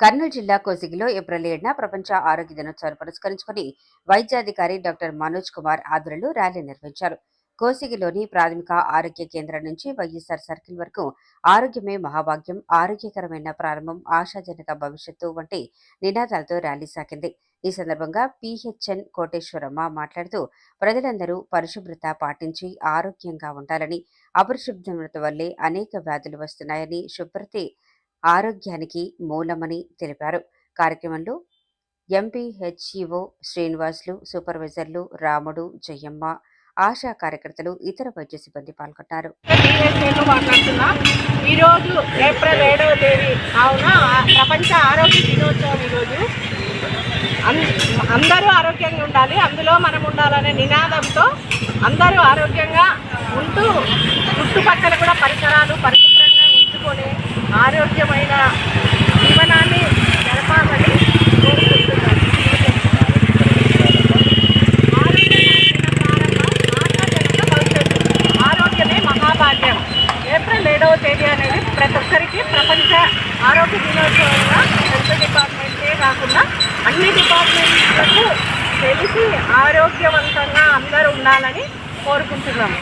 కర్నూలు జిల్లా కోసిగిలో ఏప్రిల్ ఏడున ప్రపంచ ఆరోగ్య దినోత్సవాన్ని పురస్కరించుకుని వైద్యాధికారి డాక్టర్ మనోజ్ కుమార్ ఆధ్వర్యంలో ర్యాలీ నిర్వహించారు. కోసిగిలోని ప్రాథమిక ఆరోగ్య కేంద్రం నుంచి వైఎస్ఆర్ సర్కిల్ వరకు ఆరోగ్యమే మహాభాగ్యం ఆరోగ్యకరమైన ప్రారంభం ఆశాజనక భవిష్యత్తు వంటి నినాదాలతో ర్యాలీ సాగింది. ఈ సందర్భంగా పిహెచ్ఎన్ కోటేశ్వరమ్మ మాట్లాడుతూ ప్రజలందరూ పరిశుభ్రత పాటించి ఆరోగ్యంగా ఉండాలని అపరిశుభ్రత వల్లే అనేక వ్యాధులు వస్తున్నాయని శుభ్రతే ఆరోగ్యానికి మూలమని తెలిపారు. కార్యక్రమంలో ఎంపీ హెచ్ఈఓ శ్రీనివాసులు సూపర్వైజర్లు రాముడు జయమ్మ ఆశా కార్యకర్తలు ఇతర వైద్య సిబ్బంది పాల్గొన్నారు. ఈరోజు ఏప్రిల్ ఏడవ తేదీ కావున ప్రపంచ ఆరోగ్య దినోత్సవం ఈరోజు. అందరూ ఆరోగ్యంగా ఉండాలి. అందులో మనం ఉండాలనే నినాదంతో అందరూ ఆరోగ్యంగా ఉంటూ చుట్టుపక్కల కూడా పరిసరాలు పరిశుభ్రంగా ఉంచుకొని ఆరోగ్యమైన జీవనాన్ని జరపాలని కోరుకుంటున్నాను ఆరోగ్యమే మహాభాగ్యం ఏప్రిల్ ఏడవ తేదీ అనేది మనకి ప్రపంచ ఆరోగ్య దినోత్సవంగా హెల్త్ డిపార్ట్మెంటే కాకుండా అన్ని డిపార్ట్మెంట్లకు తెలిసి ఆరోగ్యవంతంగా అందరూ ఉండాలని కోరుకుంటున్నాము.